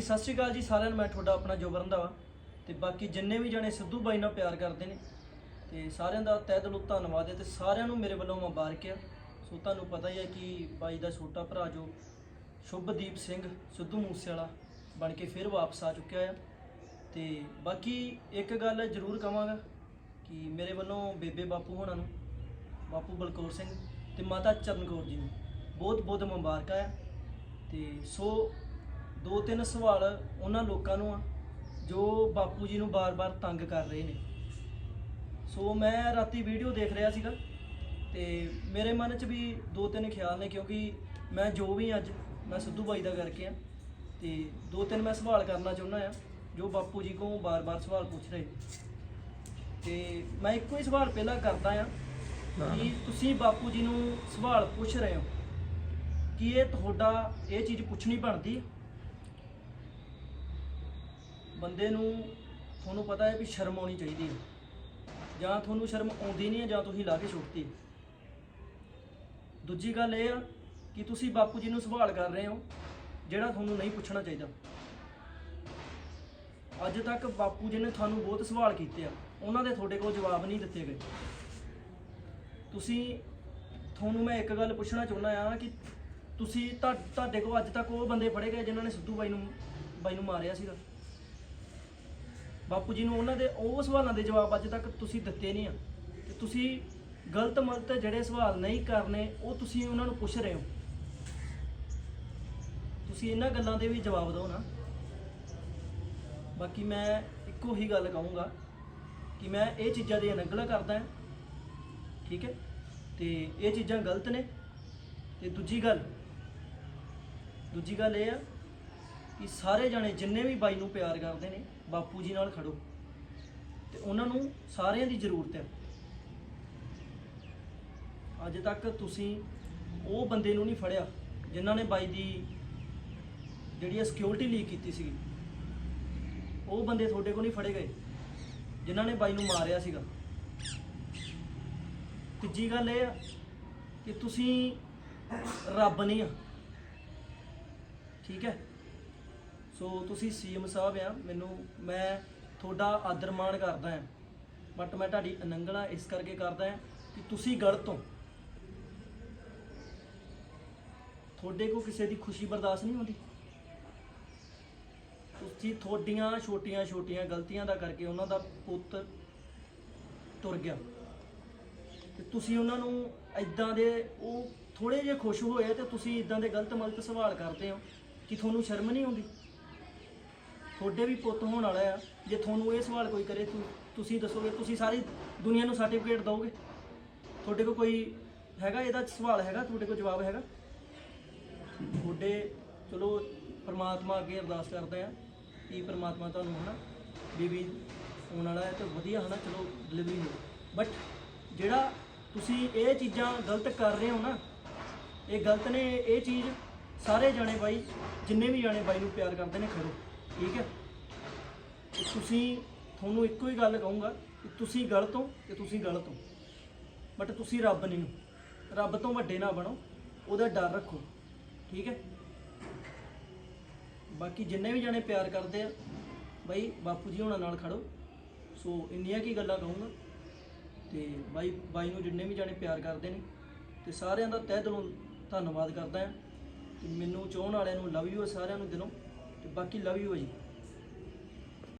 ਸਤਿ ਸ਼੍ਰੀ ਅਕਾਲ ਜੀ ਸਾਰਿਆਂ ਨੂੰ, ਮੈਂ ਤੁਹਾਡਾ ਆਪਣਾ ਜੋਬਨ ਰੰਧਾਵਾ ਤੇ ਬਾਕੀ ਜਿੰਨੇ ਵੀ ਜਣੇ ਸਿੱਧੂ ਬਾਈ ਨਾਲ ਪਿਆਰ ਕਰਦੇ ਨੇ, ਤੇ ਸਾਰਿਆਂ ਦਾ ਤਹਿ ਦਿਲੋਂ ਧੰਨਵਾਦ ਹੈ ਤੇ ਸਾਰਿਆਂ ਨੂੰ ਮੇਰੇ ਵੱਲੋਂ ਮੁਬਾਰਕ ਆ ਸੋ ਤੁਹਾਨੂੰ ਪਤਾ ਹੀ ਹੈ ਕਿ ਬਾਈ ਦਾ ਛੋਟਾ ਭਰਾ ਜੋ ਸ਼ੁਭਦੀਪ ਸਿੰਘ ਸਿੱਧੂ ਮੂਸੇਵਾਲਾ ਬਣ ਕੇ ਫਿਰ ਵਾਪਸ ਆ ਚੁੱਕਿਆ ਆ। ਤੇ ਬਾਕੀ ਇੱਕ ਗੱਲ ਜ਼ਰੂਰ ਕਹਾਂਗਾ ਕਿ ਮੇਰੇ ਵੱਲੋਂ ਬੇਬੇ ਬਾਪੂ ਹੋਣਾ ਨੂੰ, ਬਾਪੂ ਬਲਕੌਰ ਸਿੰਘ ਤੇ ਮਾਤਾ ਚਰਨ ਕੌਰ ਜੀ ਨੂੰ ਬਹੁਤ ਬਹੁਤ ਮੁਬਾਰਕਾਂ ਆ। ਤੇ ਸੋ ਦੋ ਤਿੰਨ ਸਵਾਲ ਉਹਨਾਂ ਲੋਕਾਂ ਨੂੰ ਆ ਜੋ ਬਾਪੂ ਜੀ ਨੂੰ ਬਾਰ-ਬਾਰ ਤੰਗ ਕਰ ਰਹੇ ਨੇ। ਸੋ ਮੈਂ ਰਾਤੀ ਵੀਡੀਓ ਦੇਖ ਰਿਹਾ ਸੀਗਾ ਤੇ ਮੇਰੇ ਮਨ 'ਚ ਵੀ ਦੋ ਤਿੰਨ ਖਿਆਲ ਨੇ ਕਿਉਂਕਿ ਮੈਂ ਜੋ ਵੀ ਅੱਜ ਮੈਂ ਸਿੱਧੂ ਬਾਈ ਦਾ ਕਰਕੇ ਆ ਤੇ ਦੋ ਤਿੰਨ ਮੈਂ ਸਵਾਲ ਕਰਨਾ ਚਾਹੁੰਦਾ ਆ ਜੋ ਬਾਪੂ ਜੀ ਕੋਲੋਂ ਬਾਰ-ਬਾਰ ਸਵਾਲ ਪੁੱਛ ਰਹੇ ਤੇ ਮੈਂ ਇੱਕੋ ਹੀ ਸਵਾਲ ਪਹਿਲਾਂ ਕਰਦਾ ਆ ਕਿ ਤੁਸੀਂ ਬਾਪੂ ਜੀ ਨੂੰ ਸਵਾਲ ਪੁੱਛ ਰਹੇ ਹੋ ਕਿ ਇਹ ਤੁਹਾਡਾ ਇਹ ਚੀਜ਼ ਪੁੱਛਣੀ ਬਣਦੀ ਹੈ ਬੰਦੇ ਨੂੰ ਤੁਹਾਨੂੰ ਪਤਾ ਹੈ ਵੀ ਸ਼ਰਮ ਆਉਣੀ ਚਾਹੀਦੀ ਹੈ। ਜਾਂ ਤੁਹਾਨੂੰ ਸ਼ਰਮ ਆਉਂਦੀ ਨਹੀਂ ਹੈ, ਜਾਂ ਤੁਸੀਂ ਲਾ ਕੇ ਛੁੱਟਤੀ ਦੂਜੀ ਗੱਲ ਇਹ ਆ ਕਿ ਤੁਸੀਂ ਬਾਪੂ ਜੀ ਨੂੰ ਸਵਾਲ ਕਰ ਰਹੇ ਹੋ, ਜਿਹੜਾ ਤੁਹਾਨੂੰ ਨਹੀਂ ਪੁੱਛਣਾ ਚਾਹੀਦਾ। ਅੱਜ ਤੱਕ ਬਾਪੂ ਜੀ ਨੇ ਤੁਹਾਨੂੰ ਬਹੁਤ ਸਵਾਲ ਕੀਤੇ ਆ। ਉਹਨਾਂ ਦੇ ਤੁਹਾਡੇ ਕੋਲ ਜਵਾਬ ਨਹੀਂ ਦਿੱਤੇ ਗਏ। ਤੁਸੀਂ, ਤੁਹਾਨੂੰ ਮੈਂ ਇੱਕ ਗੱਲ ਪੁੱਛਣਾ ਚਾਹੁੰਦਾ ਆ ਕਿ ਤੁਸੀਂ ਤੁਹਾ- ਤੁਹਾਡੇ ਕੋਲ ਅੱਜ ਤੱਕ ਉਹ ਬੰਦੇ ਫੜੇ ਗਏ ਜਿਨ੍ਹਾਂ ਨੇ ਸਿੱਧੂ ਬਾਈ ਨੂੰ ਬਾਈ ਨੂੰ ਮਾਰਿਆ ਸੀਗਾ? ਬਾਪੂ ਜੀ ਨੂੰ ਉਹਨਾਂ ਦੇ ਉਹ ਸਵਾਲਾਂ ਦੇ ਜਵਾਬ ਅੱਜ ਤੱਕ ਤੁਸੀਂ ਦਿੱਤੇ ਨਹੀਂ ਆ। ਤੇ ਤੁਸੀਂ ਗਲਤ ਮਲਤ ਜਿਹੜੇ ਸਵਾਲ ਨਹੀਂ ਕਰਨੇ, ਉਹ ਤੁਸੀਂ ਉਹਨਾਂ ਨੂੰ ਪੁੱਛ ਰਹੇ ਹੋ। ਤੁਸੀਂ ਇਹਨਾਂ ਗੱਲਾਂ ਦੇ ਵੀ ਜਵਾਬ ਦਿਓ ਨਾ। ਬਾਕੀ ਮੈਂ ਇੱਕੋ ਹੀ ਗੱਲ ਕਹੂੰਗਾ ਕਿ ਮੈਂ ਇਹ ਚੀਜ਼ਾਂ ਦੀ ਅਨਗਲਾ ਕਰਦਾ ਹਾਂ। ਠੀਕ ਹੈ? ਤੇ ਇਹ ਚੀਜ਼ਾਂ ਗਲਤ ਨੇ। ਤੇ ਦੂਜੀ ਗੱਲ ਦੂਜੀ ਗੱਲ ਇਹ ਆ ਕਿ ਸਾਰੇ ਜਾਣੇ ਜਿੰਨੇ ਵੀ ਬਾਈ ਨੂੰ ਪਿਆਰ ਕਰਦੇ ਨੇ, ਬਾਪੂ ਜੀ ਨਾਲ ਖੜੋ। ਤੇ ਉਹਨਾਂ ਨੂੰ ਸਾਰਿਆਂ ਦੀ ਜ਼ਰੂਰਤ ਹੈ। ਅੱਜ ਤੱਕ ਤੁਸੀਂ ਉਹ ਬੰਦੇ ਨੂੰ ਨਹੀਂ ਫੜਿਆ ਜਿਨ੍ਹਾਂ ਨੇ ਬਾਈ ਦੀ ਜਿਹੜੀ ਸਿਕਿਉਰਿਟੀ ਲੀਕ ਕੀਤੀ ਸੀਗੀ। ਉਹ ਬੰਦੇ ਤੁਹਾਡੇ ਕੋਲ ਨਹੀਂ ਫੜੇ ਗਏ, ਜਿਨ੍ਹਾਂ ਨੇ ਬਾਈ ਨੂੰ ਮਾਰਿਆ ਸੀਗਾ। ਤੀਜੀ ਗੱਲ ਇਹ ਆ ਕਿ ਤੁਸੀਂ ਰੱਬ ਨਹੀਂ ਆ। ਠੀਕ ਹੈ? ਸੋ ਤੁਸੀਂ ਸੀਐਮ ਸਾਹਿਬ ਆ, ਮੈਨੂੰ, ਮੈਂ ਤੁਹਾਡਾ ਆਦਰ ਮਾਣ ਕਰਦਾ ਹਾਂ। ਬਟ ਮੈਂ ਤੁਹਾਡੀ ਅਨੰਗਣਾ ਇਸ ਕਰਕੇ ਕਰਦਾ ਹਾਂ ਕਿ ਤੁਸੀਂ ਗਲਤ ਹੋ ਤੁਹਾਡੇ ਕੋ ਕਿਸੇ ਦੀ ਖੁਸ਼ੀ ਬਰਦਾਸ਼ਤ ਨਹੀਂ ਹੁੰਦੀ। ਤੁਸੀਂ ਤੁਹਾਡੀਆਂ ਛੋਟੀਆਂ ਛੋਟੀਆਂ ਗਲਤੀਆਂ ਦਾ ਕਰਕੇ ਉਹਨਾਂ ਦਾ ਪੁੱਤ ਤੁਰ ਗਿਆ। ਤੇ ਤੁਸੀਂ ਉਹਨਾਂ ਨੂੰ ਐਦਾਂ ਦੇ, ਉਹ ਥੋੜੇ ਜਿਹਾ ਖੁਸ਼ ਹੋਏ ਤੇ ਤੁਸੀਂ ਇਦਾਂ ਦੇ ਗਲਤ ਮਲਤ ਸਵਾਲ ਕਰਦੇ ਹੋ ਕਿ ਤੁਹਾਨੂੰ ਸ਼ਰਮ ਨਹੀਂ ਆਉਂਦੀ। ਤੁਹਾਡੇ ਵੀ ਪੁੱਤ ਹੋਣ ਵਾਲਾ ਆ, ਜੇ ਤੁਹਾਨੂੰ ਇਹ ਸਵਾਲ ਕੋਈ ਕਰੇ, ਤੁ- ਤੁਸੀਂ ਦੱਸੋਗੇ, ਤੁਸੀਂ ਸਾਰੀ ਦੁਨੀਆ ਨੂੰ ਸਰਟੀਫਿਕੇਟ ਦਿਓਗੇ? ਤੁਹਾਡੇ ਕੋਲ ਕੋਈ ਹੈਗਾ ਇਹਦਾ ਸਵਾਲ ਹੈਗਾ? ਤੁਹਾਡੇ ਕੋਲ ਜਵਾਬ ਹੈਗਾ? ਤੁਹਾਡੇ, ਚਲੋ, ਪ੍ਰਮਾਤਮਾ ਅੱਗੇ ਅਰਦਾਸ ਕਰਦੇ ਆ ਕਿ ਪ੍ਰਮਾਤਮਾ ਤੁਹਾਨੂੰ ਹਨਾ, ਬੀਬੀ ਹੋਣ ਵਾਲਾ ਹੈ ਤੇ ਵਧੀਆ ਹਨਾ, ਚਲੋ ਡਿਲੀਵਰੀ ਹੋ ਬਟ ਜਿਹੜਾ ਤੁਸੀਂ ਇਹ ਚੀਜ਼ਾਂ ਗਲਤ ਕਰ ਰਹੇ ਹੋ ਨਾ, ਇਹ ਗਲਤ ਨੇ, ਇਹ ਚੀਜ਼ ਸਾਰੇ ਜਾਣੇ ਬਾਈ, ਜਿੰਨੇ ਵੀ ਜਾਣੇ ਬਾਈ ਨੂੰ ਪਿਆਰ ਕਰਦੇ ਨੇ, ਖੜੋ। ਠੀਕ ਹੈ? ਤੇ ਤੁਸੀਂ, ਤੁਹਾਨੂੰ ਇੱਕੋ ਹੀ ਗੱਲ ਕਹੂੰਗਾ ਕਿ ਤੁਸੀਂ ਗਲਤ ਹੋ ਤੇ ਤੁਸੀਂ ਗਲਤ ਹੋ। ਬਟ ਤੁਸੀਂ ਰੱਬ ਨਹੀਂ ਹੋ। ਰੱਬ ਤੋਂ ਵੱਡੇ ਨਾ ਬਣੋ, ਉਹਦਾ ਡਰ ਰੱਖੋ। ਠੀਕ ਹੈ? ਬਾਕੀ ਜਿੰਨੇ ਵੀ ਜਾਣੇ ਪਿਆਰ ਕਰਦੇ ਆ, ਬਾਈ ਬਾਪੂ ਜੀ ਹੋਣਾ ਨਾਲ ਖੜੋ। ਸੋ ਇੰਨੀਆਂ ਕੀ ਗੱਲਾਂ ਕਹੂੰਗਾ। ਤੇ ਬਾਈ ਬਾਈ ਨੂੰ ਜਿੰਨੇ ਵੀ ਜਾਣੇ ਪਿਆਰ ਕਰਦੇ ਨੇ, ਤੇ ਸਾਰਿਆਂ ਦਾ ਤਹਿ ਦਿਲੋਂ ਧੰਨਵਾਦ ਕਰਦਾ ਹਾਂ ਤੇ ਮੈਨੂੰ ਚਾਹਣ ਵਾਲਿਆਂ ਨੂੰ ਲਵ ਯੂ ਸਾਰਿਆਂ ਨੂੰ ਦਿਲੋਂ। ਤੇ ਬਾਕੀ ਲਵ ਯੂ ਜੀ।